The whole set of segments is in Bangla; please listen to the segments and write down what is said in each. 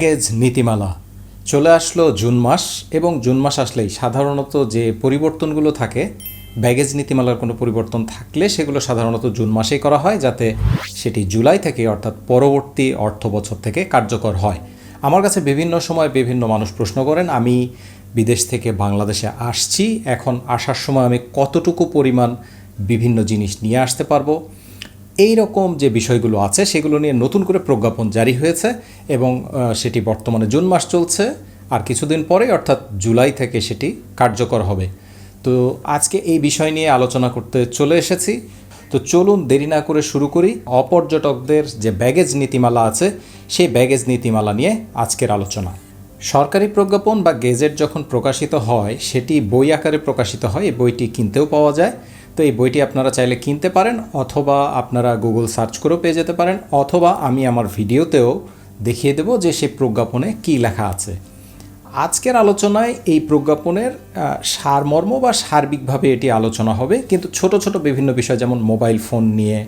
প্যাকেজ নীতিমালা। চলে আসলো জুন মাস এবং জুন মাস আসলেই সাধারণত যে পরিবর্তনগুলো থাকে, ব্যাগেজ নীতিমালার কোনো পরিবর্তন থাকলে সেগুলো সাধারণত জুন মাসেই করা হয় যাতে সেটি জুলাই থেকে অর্থাৎ পরবর্তী অর্থ বছর থেকে কার্যকর হয়। আমার কাছে বিভিন্ন সময় বিভিন্ন মানুষ প্রশ্ন করেন, আমি বিদেশ থেকে বাংলাদেশে আসছি, এখন আসার সময় আমি কতটুকু পরিমাণ বিভিন্ন জিনিস নিয়ে আসতে পারব? এই রকম যে বিষয়গুলো আছে, সেগুলো নিয়ে নতুন করে প্রজ্ঞাপন জারি হয়েছে এবং সেটি বর্তমানে জুন মাস চলছে। আর কিছুদিন পরে, অর্থাৎ জুলাই থেকে সেটি কার্যকর হবে। তো আজকে এই বিষয় নিয়ে আলোচনা করতে চলে এসেছি। তো চলুন দেরি না করে শুরু করি। অপর্যটকদের যে ব্যাগেজ নীতিমালা আছে, সেই ব্যাগেজ নীতিমালা নিয়ে আজকের আলোচনা। সরকারি প্রজ্ঞাপন বা গেজেট যখন প্রকাশিত হয়, সেটি বই আকারে প্রকাশিত হয়, এই বইটি কিনতেও পাওয়া যায়। তো এই বইটি আপনারা চাইলে কিনতে পারেন অথবা আপনারা গুগল সার্চ করেও পেয়ে যেতে পারেন অথবা আমি আমার ভিডিওতেও দেখিয়ে দেব যে সেই প্রজ্ঞাপনে কী লেখা আছে। আজকের আলোচনায় এই প্রজ্ঞাপনের সারমর্ম বা সার্বিকভাবে এটি আলোচনা হবে, কিন্তু ছোট ছোট বিভিন্ন বিষয় যেমন মোবাইল ফোন নিয়ে,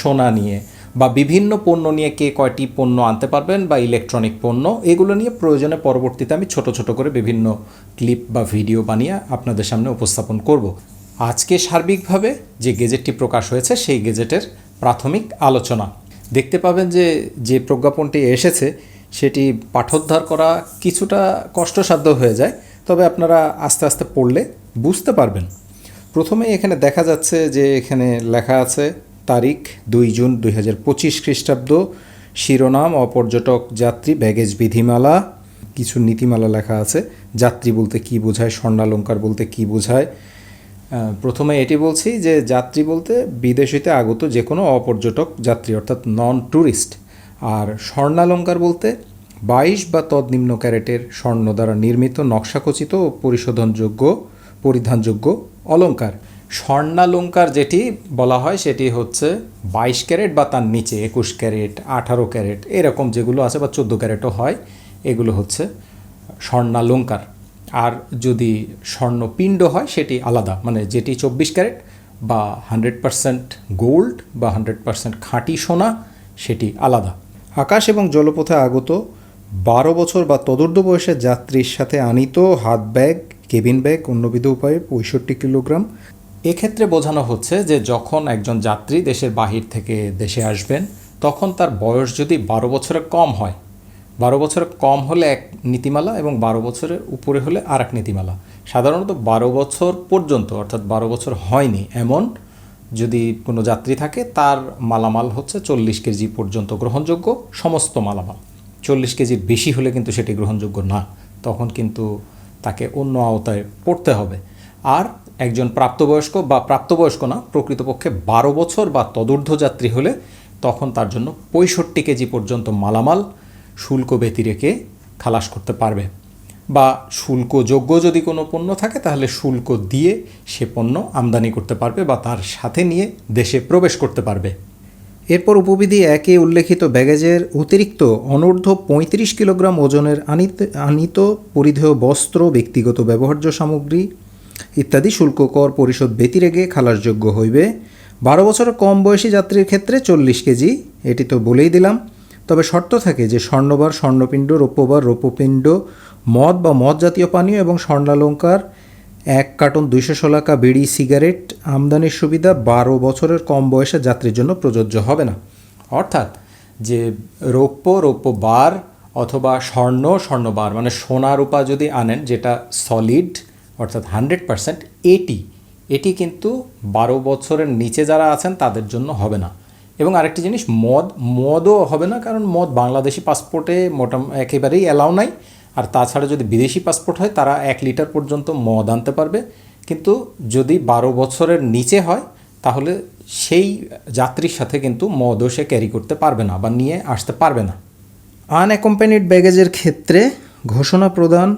সোনা নিয়ে বা বিভিন্ন পণ্য নিয়ে কে কয়টি পণ্য আনতে পারবেন বা ইলেকট্রনিক পণ্য, এগুলো নিয়ে প্রয়োজনে পরবর্তীতে আমি ছোট ছোট করে বিভিন্ন ক্লিপ বা ভিডিও বানিয়ে আপনাদের সামনে উপস্থাপন করব। আজকে সার্বিকভাবে যে গেজেটটি প্রকাশ হয়েছে, সেই গেজেটের প্রাথমিক আলোচনা। দেখতে পাবেন যে যে প্রজ্ঞাপনটি এসেছে, সেটি পাঠোদ্ধার করা কিছুটা কষ্টসাধ্য হয়ে যায়, তবে আপনারা আস্তে আস্তে পড়লে বুঝতে পারবেন। প্রথমে এখানে দেখা যাচ্ছে যে, এখানে লেখা আছে, তারিখ দুই জুন দুই হাজার পঁচিশ খ্রিস্টাব্দ, শিরোনাম, অপর্যটক যাত্রী, ব্যাগেজ বিধিমালা, কিছু নীতিমালা লেখা আছে, যাত্রী বলতে কি বোঝায়, স্বর্ণালঙ্কার বলতে কি বোঝায় প্রথমে এটি বলছি যে যাত্রী বলতে বিদেশিতে আগত যে কোনো অপর্যটক যাত্রী, অর্থাৎ নন ট্যুরিস্ট আর স্বর্ণালঙ্কার বলতে বাইশ বা তদনিম্ন ক্যারেটের স্বর্ণ দ্বারা নির্মিত নকশাখচিত ও পরিশোধনযোগ্য, পরিধানযোগ্য অলঙ্কার। স্বর্ণালঙ্কার যেটি বলা হয় সেটি হচ্ছে বাইশ ক্যারেট বা তার নিচে একুশ ক্যারেট, আঠারো ক্যারেট, এরকম যেগুলো আছে বা চোদ্দ ক্যারেটও হয়, এগুলো হচ্ছে স্বর্ণালঙ্কার। আর যদি স্বর্ণপিণ্ড হয়, সেটি আলাদা। মানে যেটি চব্বিশ ক্যারেট বা হান্ড্রেড পারসেন্ট গোল্ড বা হান্ড্রেড পারসেন্ট খাঁটি সোনা, সেটি আলাদা। আকাশ এবং জলপথে আগত বারো বছর বা তদুর্ধ বয়সের যাত্রীর সাথে আনিত হাত ব্যাগ, কেবিন ব্যাগ, অন্যবিধ উপায়ে পঁয়ষট্টি কিলোগ্রাম। এক্ষেত্রে বোঝানো হচ্ছে যে যখন একজন যাত্রী দেশের বাহির থেকে দেশে আসবেন, তখন তার বয়স যদি বারো বছরের কম হয় বারো বছরের কম হলে এক নীতিমালা এবং বারো বছরের উপরে হলে আর এক নীতিমালা। সাধারণত বারো বছর পর্যন্ত, অর্থাৎ বারো বছর হয়নি, এমন যদি কোনো যাত্রী থাকে, তার মালামাল হচ্ছে চল্লিশ কেজি পর্যন্ত গ্রহণযোগ্য সমস্ত মালামাল। চল্লিশ কেজির বেশি হলে কিন্তু সেটি গ্রহণযোগ্য না, তখন কিন্তু তাকে অন্য আওতায় পড়তে হবে। আর একজন প্রাপ্তবয়স্ক বা প্রাপ্তবয়স্ক না, প্রকৃতপক্ষে বারো বছর বা তদূর্ধ্ব যাত্রী হলে তখন তার জন্য পঁয়ষট্টি কেজি পর্যন্ত মালামাল শুল্ক ব্যতি রেখে খালাস করতে পারবে। বা শুল্কযোগ্য যদি কোনো পণ্য থাকে, তাহলে শুল্ক দিয়ে সে পণ্য আমদানি করতে পারবে বা তার সাথে নিয়ে দেশে প্রবেশ করতে পারবে। এরপর উপবিধি একে উল্লেখিত ব্যাগেজের অতিরিক্ত অনূর্ধ্ব পঁয়ত্রিশ কিলোগ্রাম ওজনের আনিত আনিত পরিধেয় বস্ত্র, ব্যক্তিগত ব্যবহার্য সামগ্রী ইত্যাদি শুল্ক কর পরিশোধ ব্যতিরেগে খালাসযোগ্য হইবে। বারো বছরের কম বয়সী যাত্রীর ক্ষেত্রে চল্লিশ কেজি, এটি তো বলেই দিলাম। তবে শর্ত থাকে যে স্বর্ণবার স্বর্ণপিণ্ড, রৌপ্যবার রৌপ্যপিণ্ড, মদ বা মদ জাতীয় পানীয় এবং স্বর্ণালঙ্কার, এক কার্টন দুইশো ষোলাকা বিড়ি, সিগারেট, আমদানির সুবিধা বারো বছরের কম বয়সের যাত্রীর জন্য প্রযোজ্য হবে না। অর্থাৎ যে রৌপ্য রৌপ্য বার অথবা স্বর্ণ, স্বর্ণবার মানে সোনা রূপা যদি আনেন যেটা সলিড অর্থাৎ হান্ড্রেড পারসেন্ট এটি এটি কিন্তু বারো বছরের নিচে যারা আছেন তাদের জন্য হবে না। এবং আরেকটি জিনিস, মদ, মদও হবে না, কারণ মদ বাংলাদেশি পাসপোর্টে মোটা একেবারেই অ্যালাউ নাই। আর তাছাড়া যদি বিদেশি পাসপোর্ট হয়, তারা এক লিটার পর্যন্ত মদ আনতে পারবে। কিন্তু যদি বারো বছরের নিচে হয়, তাহলে সেই যাত্রীর সাথে কিন্তু মদও সে ক্যারি করতে পারবে না বা নিয়ে আসতে পারবে না। আনঅ্যাকম্পানিড ব্যাগেজের ক্ষেত্রে ঘোষণা প্রদান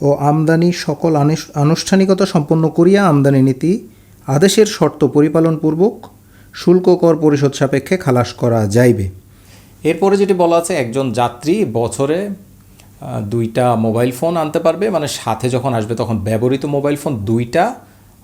ও আমদানি সকল আনুষ্ঠানিকতা সম্পন্ন করিয়া আমদানি নীতি আদেশের শর্ত পরিপালনপূর্বক শুল্ক কর পরিশোধ সাপেক্ষে খালাস করা যাইবে। এরপরে যেটি বলা আছে, একজন যাত্রী বছরে দুইটা মোবাইল ফোন আনতে পারবে মানে সাথে যখন আসবে তখন ব্যবহৃত মোবাইল ফোন দুইটা,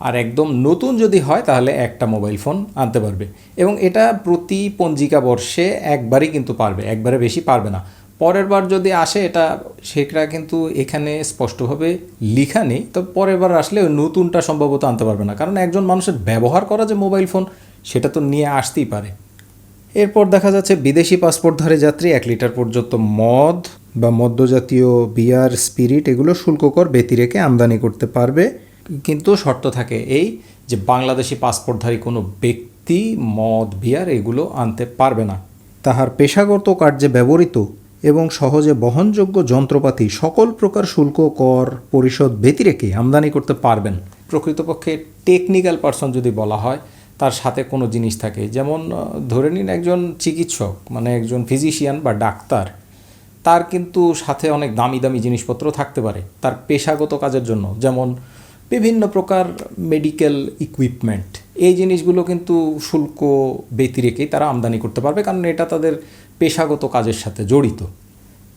আর একদম নতুন যদি হয় তাহলে একটা মোবাইল ফোন আনতে পারবে। এবং এটা প্রতি পঞ্জিকা বর্ষে একবারই কিন্তু পারবে, একবারে বেশি পারবে না। পরের বার যদি আসে, এটা সেটা কিন্তু এখানে স্পষ্টভাবে লিখা নেই, তো পরের বার আসলে নতুনটা সম্ভবত আনতে পারবে না। কারণ একজন মানুষের ব্যবহার করা যে মোবাইল ফোন সেটা তো নিয়ে আসতেই পারে। এরপর দেখা যাচ্ছে বিদেশি পাসপোর্টধারী যাত্রী এক লিটার পর্যন্ত মদ বা মদ্যজাতীয় বিয়ার, স্পিরিট এগুলো শুল্ক কর ব্যতি রেখে আমদানি করতে পারবে। কিন্তু শর্ত থাকে এই যে বাংলাদেশি পাসপোর্টধারী কোনো ব্যক্তি মদ, বিয়ার এগুলো আনতে পারবে না। তাহার পেশাগত কার্যে ব্যবহৃত এবং সহজে বহনযোগ্য যন্ত্রপাতি সকল প্রকার শুল্ক কর পরিশোধ ব্যতি রেখে আমদানি করতে পারবেন। প্রকৃতপক্ষে টেকনিক্যাল পার্সন যদি বলা হয় তার সাথে কোনো জিনিস থাকে। যেমন ধরে নিন একজন চিকিৎসক মানে একজন ফিজিশিয়ান বা ডাক্তার, তার কিন্তু সাথে অনেক দামি দামি জিনিসপত্র থাকতে পারে তার পেশাগত কাজের জন্য। যেমন, বিভিন্ন প্রকার মেডিকেল ইকুইপমেন্ট এই জিনিসগুলো কিন্তু শুল্ক ব্যতিরেকেই তারা আমদানি করতে পারবে, কারণ এটা তাদের পেশাগত কাজের সাথে জড়িত।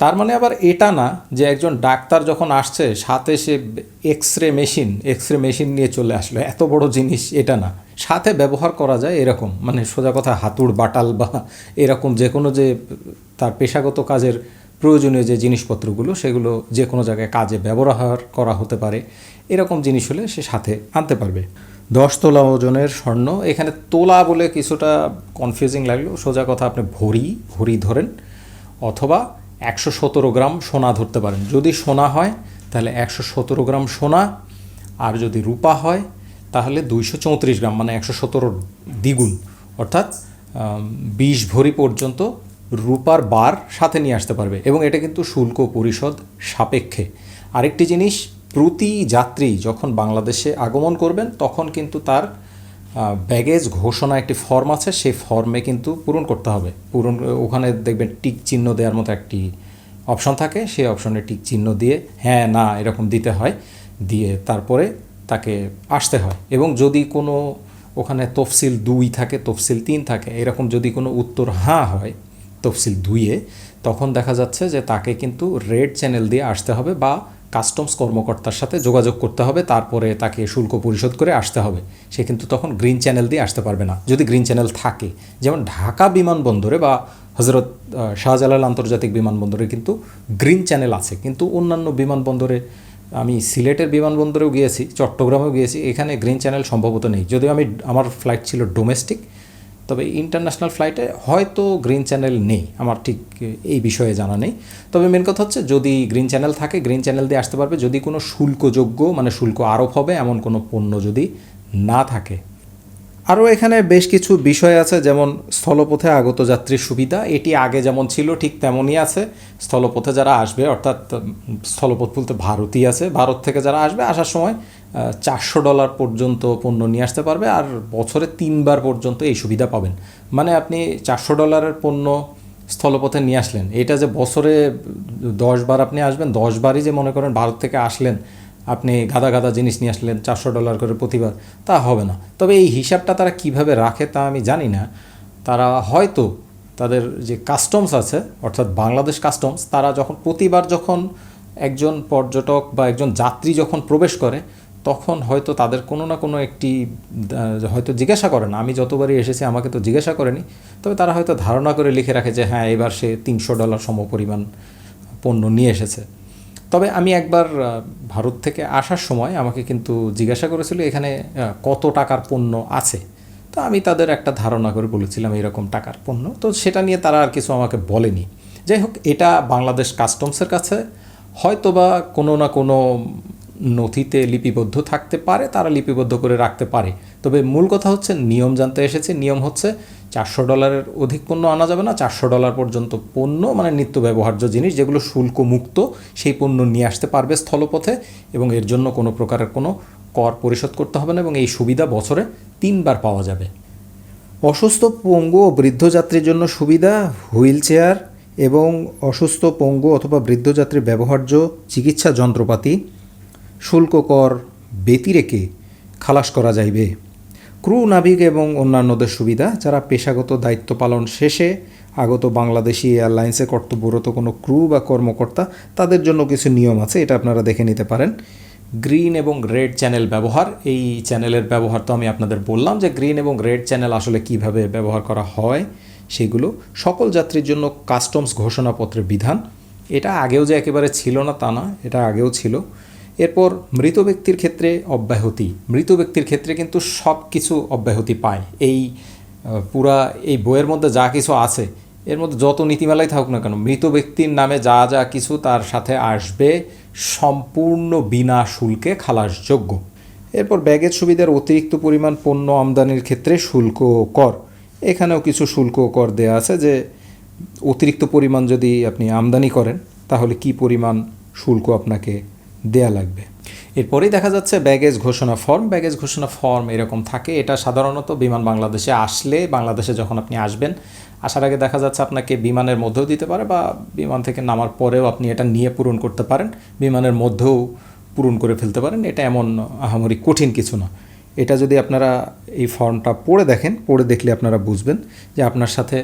তার মানে আবার এটা না যে একজন ডাক্তার যখন আসছে, সাথে সে X ray machine X ray machine নিয়ে চলে আসলো, এত বড় জিনিস এটা না। সাথে ব্যবহার করা যায় এরকম। মানে সোজা কথা, হাতুড়, বাটাল বা এরকম যে কোনো যে তার পেশাগত কাজের প্রয়োজনীয় যে জিনিসপত্রগুলো, সেগুলো যে কোনো জায়গায় কাজে ব্যবহার করা হতে পারে। এরকম জিনিস হলে সে সাথে আনতে পারবে। দশ তোলা ওজনের স্বর্ণ, এখানে তোলা বলে কিছুটা কনফিউজিং লাগল। সোজা কথা, আপনি ভরি ভরি ধরেন, অথবা একশো সতেরো গ্রাম সোনা ধরতে পারেন। যদি সোনা হয়, তাহলে একশো সতেরো গ্রাম সোনা, আর যদি রূপা হয় তাহলে দুইশো চৌত্রিশ গ্রাম মানে একশো সতেরো দ্বিগুণ, অর্থাৎ বিশ ভরি পর্যন্ত রূপার বার সাথে নিয়ে আসতে পারবে। এবং এটা কিন্তু শুল্ক পরিশোধ সাপেক্ষে। আরেকটি জিনিস, প্রতি যাত্রী যখন বাংলাদেশে আগমন করবেন, তখন কিন্তু তার ব্যাগেজ ঘোষণা একটি ফর্ম আছে, সেই ফর্মে কিন্তু পূরণ করতে হবে। পূরণ, ওখানে দেখবেন টিক চিহ্ন দেওয়ার মতো একটি অপশন থাকে, সেই অপশনে টিক চিহ্ন দিয়ে হ্যাঁ না, এরকম দিতে হয়। দিয়ে তারপরে তাকে আসতে হয়। এবং যদি কোনো ওখানে তফসিল দুই থাকে, তফসিল তিন থাকে, এরকম যদি কোনো উত্তর হাঁ হয় তফসিল দুইয়ে, তখন দেখা যাচ্ছে যে তাকে কিন্তু রেড চ্যানেল দিয়ে আসতে হবে বা কাস্টমস কর্মকর্তার সাথে যোগাযোগ করতে হবে, তারপরে তাকে শুল্ক পরিশোধ করে আসতে হবে। সে কিন্তু তখন গ্রিন চ্যানেল দিয়ে আসতে পারবে না, যদি গ্রিন চ্যানেল থাকে। যেমন ঢাকা বিমানবন্দরে বা হজরত শাহজালাল আন্তর্জাতিক বিমানবন্দরে কিন্তু গ্রিন চ্যানেল আছে, কিন্তু অন্যান্য বিমানবন্দরে আমি সিলেটের বিমানবন্দরেও গিয়েছি, চট্টগ্রামেও গিয়েছি, এখানে গ্রিন চ্যানেল সম্ভবত নেই। যদিও আমি আমার ফ্লাইট ছিল ডোমেস্টিক তবে ইন্টারন্যাশনাল ফ্লাইটে হয়তো গ্রিন চ্যানেল নেই, আমার ঠিক এই বিষয়ে জানা নেই। তবে মেন কথা হচ্ছে, যদি গ্রিন চ্যানেল থাকে, গ্রিন চ্যানেল দিয়ে আসতে পারবে। যদি কোনো শুল্কযোগ্য মানে শুল্ক আরোপ হবে, এমন কোনো পণ্য যদি না থাকে আরও এখানে বেশ কিছু বিষয় আছে, যেমন স্থলপথে আগত যাত্রীর সুবিধা। এটি আগে যেমন ছিল, ঠিক তেমনই আছে। স্থলপথে যারা আসবে, অর্থাৎ স্থলপথ বলতে ভারতই আছে। ভারত থেকে যারা আসবে, আসার সময় চারশো ডলার পর্যন্ত পণ্য নিয়ে আসতে পারবে আর বছরে তিনবার পর্যন্ত এই সুবিধা পাবেন। মানে আপনি চারশো ডলারের পণ্য স্থলপথে নিয়ে আসলেন। এটা যে বছরে দশ বার আপনি আসবেন, দশ বারই যে মনে করেন ভারত থেকে আসলেন আপনি গাদা গাদা জিনিস নিয়ে আসলেন, চারশো ডলার করে প্রতিবার, তা হবে না। তবে এই হিসাবটা তারা কীভাবে রাখে তা আমি জানি না। তারা হয়তো তাদের যে কাস্টমস আছে, অর্থাৎ বাংলাদেশ কাস্টমস তারা যখন প্রতিবার যখন একজন পর্যটক বা একজন যাত্রী যখন প্রবেশ করে, তখন হয়তো তাদের কোনো না কোনো একটি হয়তো জিজ্ঞাসা করে না। আমি যতবারই এসেছি, আমাকে তো জিজ্ঞাসা করেনি। তবে তারা হয়তো ধারণা করে লিখে রাখে যে হ্যাঁ এবার সে তিনশো ডলার সমপরিমাণ পণ্য নিয়ে এসেছে। তবে আমি একবার ভারত থেকে আসার সময় আমাকে কিন্তু জিজ্ঞাসা করেছিল এখানে কত টাকার পণ্য আছে? তো আমি তাদের একটা ধারণা করে বলেছিলাম এরকম টাকার পণ্য। তো সেটা নিয়ে তারা আর কিছু আমাকে বলেনি। যাই হোক, এটা বাংলাদেশ কাস্টমসের কাছে। হয়তোবা কোনো না কোনো নথিতে লিপিবদ্ধ থাকতে পারে, তারা লিপিবদ্ধ করে রাখতে পারে। তবে মূল কথা হচ্ছে, নিয়ম জানতে এসেছে। নিয়ম হচ্ছে চারশো ডলারের অধিক পণ্য আনা যাবে না, চারশো ডলার পর্যন্ত পণ্য মানে নিত্য ব্যবহার্য জিনিস যেগুলো শুল্ক মুক্ত, সেই পণ্য নিয়ে আসতে পারবে স্থলপথে এবং এর জন্য কোনো প্রকারের কোনো কর পরিশোধ করতে হবে না এবং এই সুবিধা বছরে তিনবার পাওয়া যাবে। অসুস্থ পঙ্গু ও বৃদ্ধ যাত্রীর জন্য সুবিধা, হুইল চেয়ার এবং অসুস্থ পঙ্গু অথবা বৃদ্ধ যাত্রীর ব্যবহার্য চিকিৎসা যন্ত্রপাতি। শুল্ক কর ব্যতি রেখে খালাস করা যাইবে। ক্রু, নাবিক এবং অন্যান্যদের সুবিধা, যারা পেশাগত দায়িত্ব পালন শেষে আগত বাংলাদেশি এয়ারলাইন্সে কর্তব্যরত কোনো ক্রু বা কর্মকর্তা, তাদের জন্য কিছু নিয়ম আছে, এটা আপনারা দেখে নিতে পারেন। গ্রিন এবং রেড চ্যানেল ব্যবহার, এই চ্যানেলের ব্যবহার তো আমি আপনাদের বললাম যে গ্রিন এবং রেড চ্যানেল আসলে কীভাবে ব্যবহার করা হয়, সেগুলো সকল যাত্রীর জন্য কাস্টমস ঘোষণাপত্রের বিধান। এটা আগেও যে একেবারে ছিল না, তা না, এটা আগেও ছিল। এরপর মৃত ব্যক্তির ক্ষেত্রে অব্যাহতি। মৃত ব্যক্তির ক্ষেত্রে কিন্তু সব কিছু অব্যাহতি পায়। এই পুরা এই বইয়ের মধ্যে যা কিছু আছে, এর মধ্যে যত নীতিমালাই থাকুক না কেন, মৃত ব্যক্তির নামে যা যা কিছু তার সাথে আসবে সম্পূর্ণ বিনা শুল্কে খালাসযোগ্য। এরপর ব্যাগেজ সুবিধার অতিরিক্ত পরিমাণ পণ্য আমদানির ক্ষেত্রে শুল্ক কর। এখানেও কিছু শুল্ক কর দেওয়া আছে যে, অতিরিক্ত পরিমাণ যদি আপনি আমদানি করেন, তাহলে কি পরিমাণ শুল্ক আপনাকে দেয়া লাগবে। এরপরেই দেখা যাচ্ছে ব্যাগেজ ঘোষণা ফর্ম। ব্যাগেজ ঘোষণা ফর্ম এরকম থাকে। এটা সাধারণত বিমান বাংলাদেশে আসলে বাংলাদেশে যখন আপনি আসবেন, আসার আগে দেখা যাচ্ছে আপনাকে বিমানের মধ্যেও দিতে পারে বা বিমান থেকে নামার পরেও আপনি এটা নিয়ে পূরণ করতে পারেন। বিমানের মধ্যেও পূরণ করে ফেলতে পারেন। এটা এমন আহামরি কঠিন কিছু না। এটা যদি আপনারা এই ফর্মটা পড়ে দেখেন, পড়ে দেখলে আপনারা বুঝবেন যে আপনার সাথে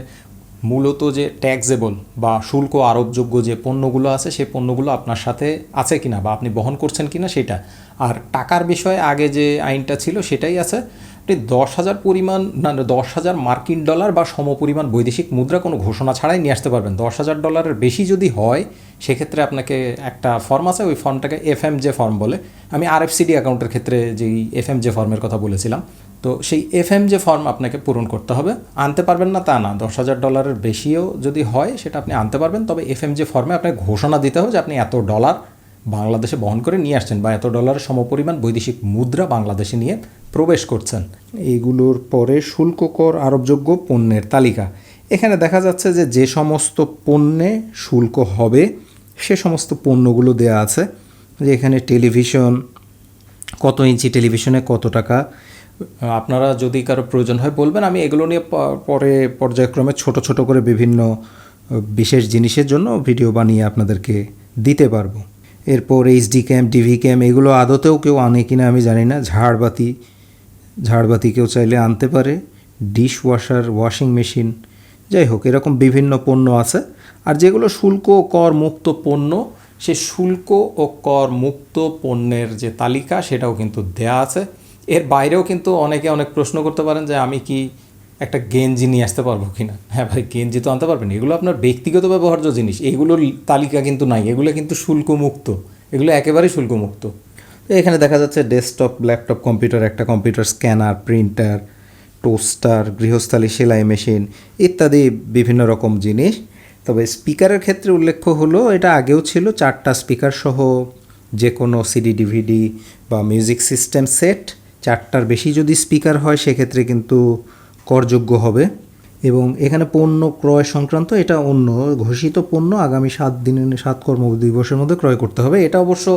মূলত যে ট্যাক্সেবল বা শুল্ক আরোপযোগ্য যে পণ্যগুলো আছে সেই পণ্যগুলো আপনার সাথে আছে কিনা বা আপনি বহন করছেন কিনা সেটা। আর টাকার বিষয়ে আগে যে আইনটা ছিল সেটাই আছে। আপনি দশ হাজার পরিমাণ, না দশ হাজার মার্কিন ডলার বা সমপরিমাণ বৈদেশিক মুদ্রা কোনো ঘোষণা ছাড়াই নিয়ে আসতে পারবেন। দশ হাজার ডলারের বেশি যদি হয়, সেক্ষেত্রে আপনাকে একটা ফর্ম আছে, ওই ফর্মটাকে এফ এম জে ফর্ম বলে। আমি আর এফ সিডি অ্যাকাউন্টের ক্ষেত্রে যেই এফ এম জে ফর্মের কথা বলেছিলাম, তো সেই এফ এম যে ফর্ম আপনাকে পূরণ করতে হবে। আনতে পারবেন না তা না, দশ হাজার ডলারের বেশিও যদি হয়, সেটা আপনি আনতে পারবেন। তবে এফ এম যে ফর্মে আপনাকে ঘোষণা দিতে হবে যে আপনি এত ডলার বাংলাদেশে বহন করে নিয়ে আসছেন বা এত ডলারের সমপরিমাণ বৈদেশিক মুদ্রা বাংলাদেশে নিয়ে প্রবেশ করছেন। এইগুলোর পরে শুল্ক কর আরোপযোগ্য পণ্যের তালিকা। এখানে দেখা যাচ্ছে যে যে সমস্ত পণ্যে শুল্ক হবে, সে সমস্ত পণ্যগুলো দেয়া আছে। যে এখানে টেলিভিশন, কত ইঞ্চি টেলিভিশনে কত টাকা, আপনারা যদি কারও প্রয়োজন হয় বলবেন। আমি এগুলো নিয়ে পরে পর্যায়ক্রমে ছোট ছোট করে বিভিন্ন, বিশেষ জিনিসের জন্য ভিডিও বানিয়ে আপনাদেরকে দিতে পারব। এরপর এইচডি ক্যাম ডিভি ক্যাম এগুলো আদতেও কেউ আনে কিনা আমি জানি না। ঝাড়বাতি ঝাড়বাতি কেউ চাইলে আনতে পারে। ডিশ ওয়াশার ওয়াশিং মেশিন যাই হোক, এরকম বিভিন্ন পণ্য আছে। আর যেগুলো শুল্ক ও কর মুক্ত পণ্য, সে শুল্ক ও কর মুক্ত পণ্যের যে তালিকা, সেটাও কিন্তু দেয়া আছে। এর বাইরেও কিন্তু অনেকে অনেক প্রশ্ন করতে পারেন যে আমি কি একটা গেঞ্জি নিয়ে আসতে পারব কি না হ্যাঁ ভাই, গেঞ্জি তো আনতে পারবেন। এগুলো আপনার ব্যক্তিগত ব্যবহার্য জিনিস। এগুলোর তালিকা কিন্তু নাই। এগুলো কিন্তু শুল্কমুক্ত। এগুলো একেবারেই শুল্কমুক্ত। তো এখানে দেখা যাচ্ছে ডেস্কটপ, ল্যাপটপ, কম্পিউটার, একটা কম্পিউটার স্ক্যানার, প্রিন্টার, টোস্টার, গৃহস্থালী সেলাই মেশিন ইত্যাদি বিভিন্ন রকম জিনিস। তবে স্পিকারের ক্ষেত্রে উল্লেখ্য হলো, এটা আগেও ছিল, চারটা স্পিকার সহ যে কোনো সিডি ডিভিডি বা মিউজিক সিস্টেম সেট। চারটার বেশি যদি স্পিকার হয়, সেক্ষেত্রে কিন্তু করযোগ্য হবে এবং এখানে পণ্য ক্রয় সংক্রান্ত এটা অন্য, ঘোষিত পণ্য আগামী সাত দিন সাত কর্ম দিবসের মধ্যে ক্রয় করতে হবে। এটা অবশ্য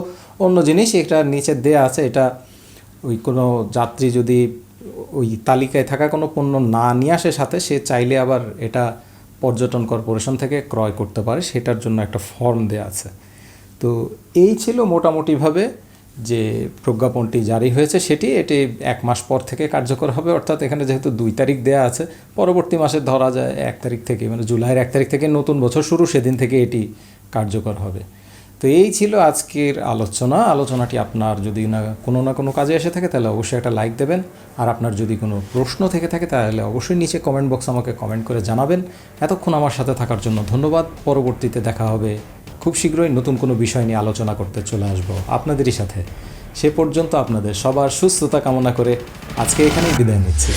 অন্য জিনিস, এটা নিচে দেয়া আছে, এটা ওই কোনো যাত্রী যদি ওই তালিকায় থাকা কোনো পণ্য না নিয়ে আসে সাথে, সে চাইলে আবার এটা পর্যটন কর্পোরেশন থেকে ক্রয় করতে পারে, সেটার জন্য একটা ফর্ম দেওয়া আছে। তো এই ছিল মোটামুটিভাবে যে প্রজ্ঞাপনটি জারি হয়েছে সেটি এটি এক মাস পর থেকে কার্যকর হবে। অর্থাৎ এখানে যেহেতু দুই তারিখ দেয়া আছে, পরবর্তী মাসে ধরা যায় এক তারিখ থেকে মানে জুলাইয়ের এক তারিখ থেকে নতুন বছর শুরু, সেদিন থেকে এটি কার্যকর হবে। তো এই ছিল আজকের আলোচনা। আলোচনাটি আপনার যদি না, কোনো না কোনো কাজে এসে থাকে, তাহলে অবশ্যই একটা লাইক দেবেন। আর আপনার যদি কোনো প্রশ্ন থেকে থাকে, তাহলে অবশ্যই নিচে কমেন্ট বক্স আমাকে কমেন্ট করে জানাবেন। এতক্ষণ আমার সাথে থাকার জন্য ধন্যবাদ। পরবর্তীতে দেখা হবে খুব শীঘ্রই নতুন কোনো বিষয় নিয়ে আলোচনা করতে চলে আসব আপনাদেরই সাথে। সে পর্যন্ত আপনাদের সবার সুস্থতা কামনা করে আজকে এখানেই বিদায় নিচ্ছি।